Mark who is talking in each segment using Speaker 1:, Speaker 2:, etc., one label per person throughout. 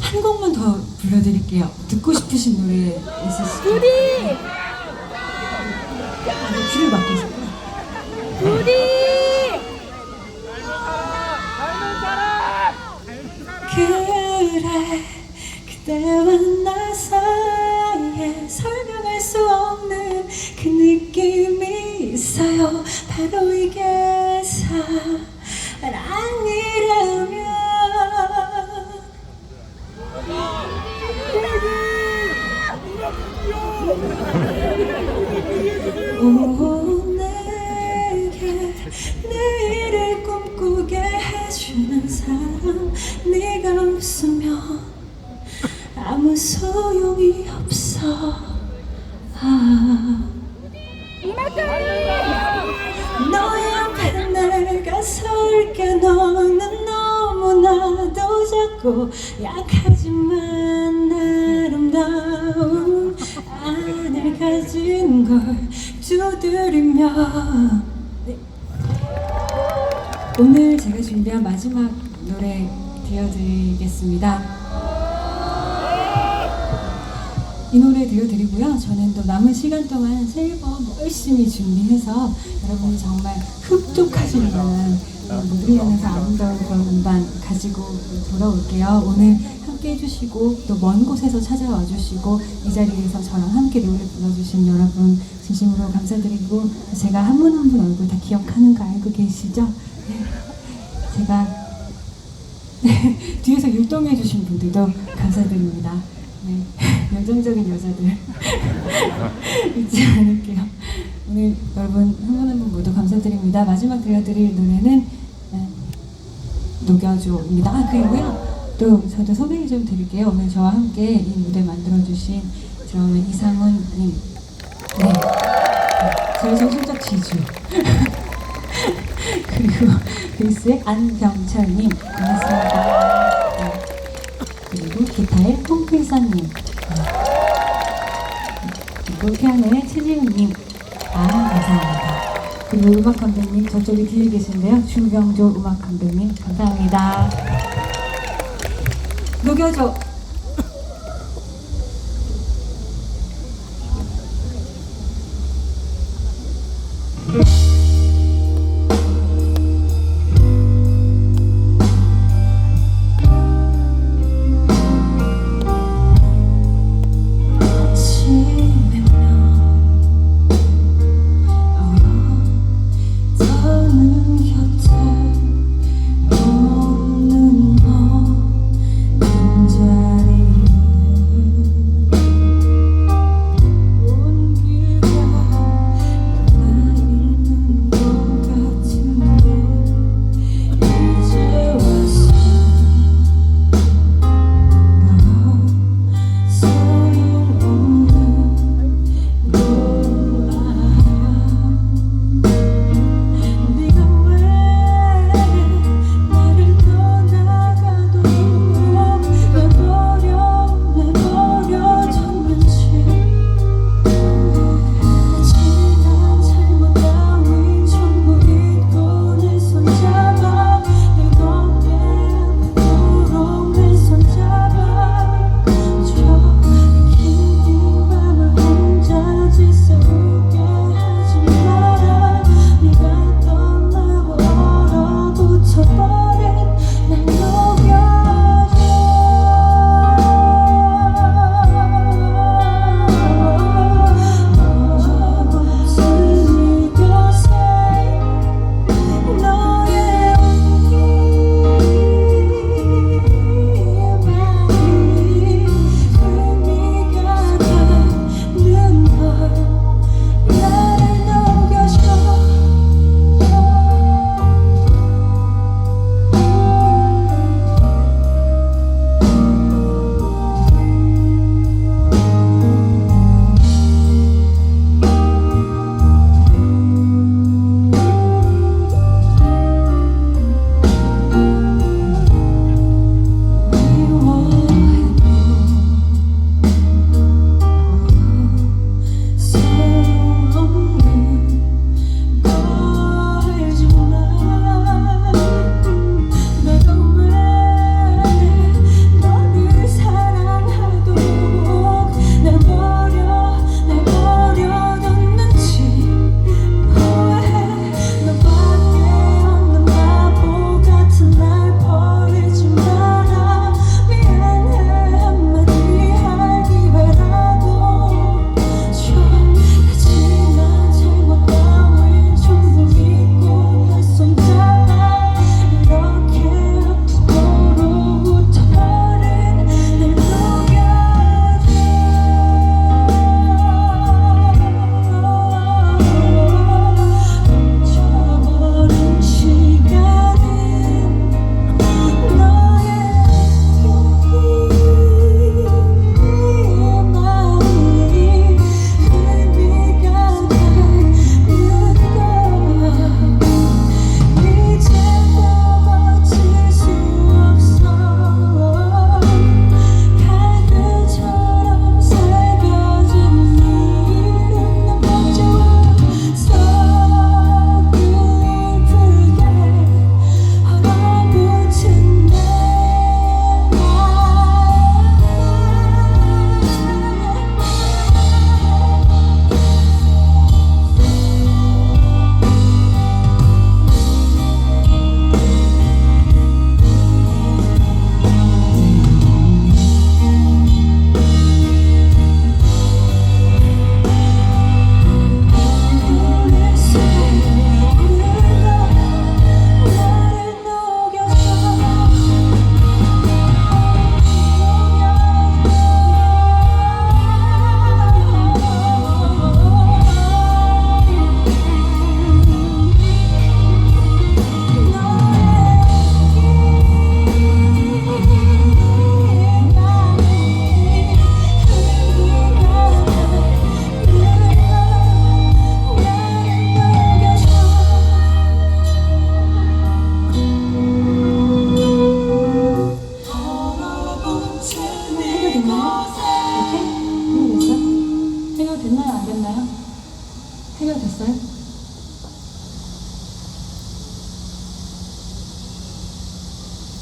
Speaker 1: 한 곡만 더 불러드릴게요. 듣고 싶으신 노래 있으시죠?
Speaker 2: 둘이
Speaker 1: 아, 귀를 막혀서.
Speaker 2: 둘이
Speaker 1: 그래 그대와 나 사이에 설명할 수 없는 그 느낌이 있어요 바로 이게 사랑이 오 내게 내일을 꿈꾸게 해주는 사람 네가 없으면 아무 소용이 없어 아 너의 앞에 내가 설게 너는 너무나도 작고 약하지만 아름다운 안을 가진 걸 두드리며 네. 오늘 제가 준비한 마지막 노래 들려드리겠습니다 이 노래 들려드리고요. 저는 또 남은 시간 동안 새 앨범 열심히 준비해서 여러분이 정말 만한 어, 무리하면서 아름다운 그런 음반 가지고 돌아올게요. 오늘 함께 해주시고 또 먼 곳에서 찾아와 주시고 이 자리에서 저랑 함께 노래 불러주신 여러분 진심으로 감사드리고 제가 한 분 한 분 얼굴 다 기억하는 거 알고 계시죠? 네. 제가 네, 뒤에서 율동해 주신 분들도 감사드립니다. 네, 열정적인 여자들 잊지 않을게요. 오늘 여러분 한 분 한 분 모두 감사드립니다. 마지막 들려드릴 노래는 네, 녹여줘입니다. 아 그리고요 또 저도 소개 좀 드릴게요. 오늘 저와 함께 이 무대 만들어주신 드러머 이상훈님, 네, 네 저의 정신적 지주. 그리고 베이스의 안병철님 고맙습니다. 네. 그리고 기타의 홍필선님 네. 그리고 피아노의 최지훈님 아 감사합니다. 그리고 음악 감독님 저쪽에 뒤에 계신데요 주병조 음악 감독님 감사합니다. 녹여줘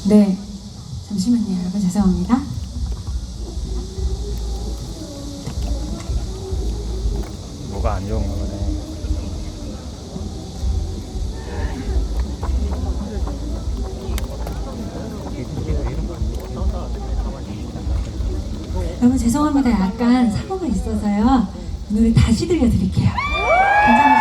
Speaker 1: 네. 잠시만요, 여러분. 죄송합니다.
Speaker 3: 뭐가 안 좋은 거네.
Speaker 1: 여러분 죄송합니다. 약간 사고가 있어서요. 이 노래 다시 들려드릴게요. 괜찮으세요?